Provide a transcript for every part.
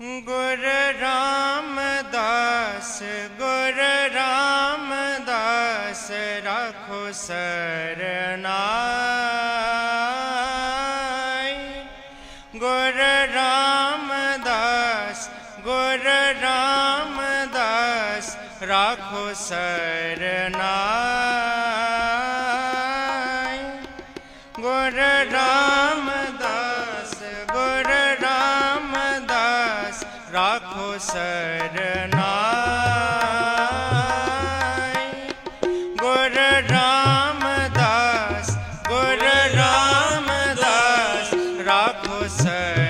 ਗੁਰ ਰਾਮਦਾਸ ਗੁਰ ਰਾਮਦਾਸ ਰਾਖੋ ਸਰਨਾਈ। ਗੁਰ ਰਾਮਦਾਸ ਗੁਰ ਰਾਮਦਾਸ ਰਾਖੋ ਸਰਨਾਈ। ਰੱਖੋ ਸਰਨਾਈ ਗੁਰ ਰਾਮਦਾਸ ਗੁਰ ਰਾਮਦਾਸ ਰੱਖੋ ਸਰ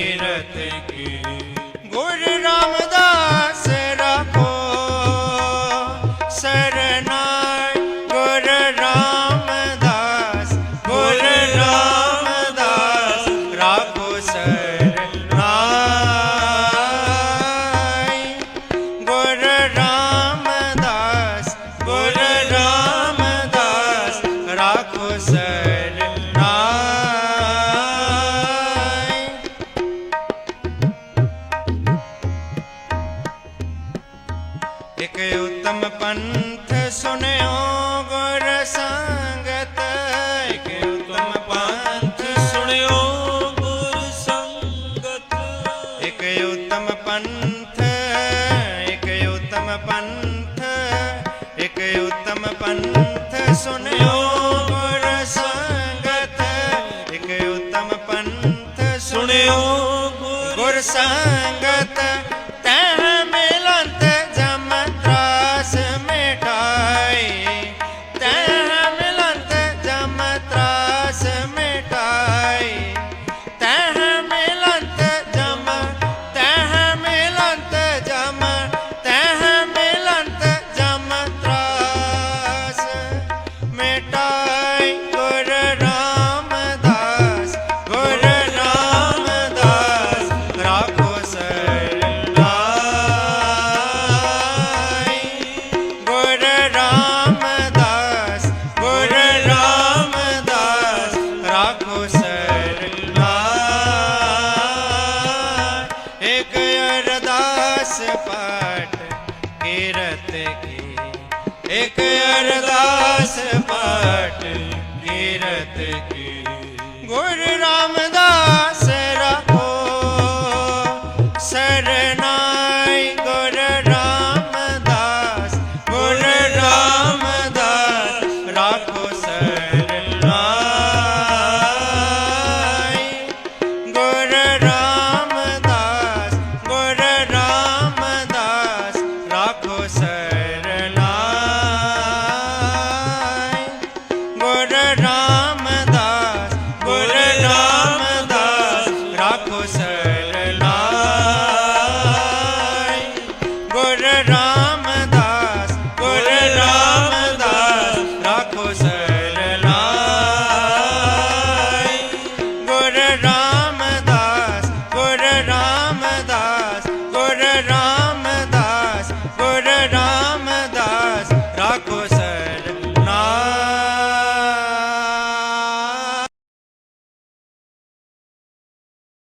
ਕੀਰਤ ਗੁਰ ਰਾਮਦਾਸ ਰਖੋ ਸਰਨਾ ਗੁਰ ਰਾਮਦਾਸ ਗੁਰ ਰਾਮਦਾਸ ਰਖੋ ਸੰਗਤ ਇੱਕ ਅਰਦਾਸ ਪਾਠ ਕੀਰਤ ਕੀ। ਗੁਰ ਰਾਮਦਾਸ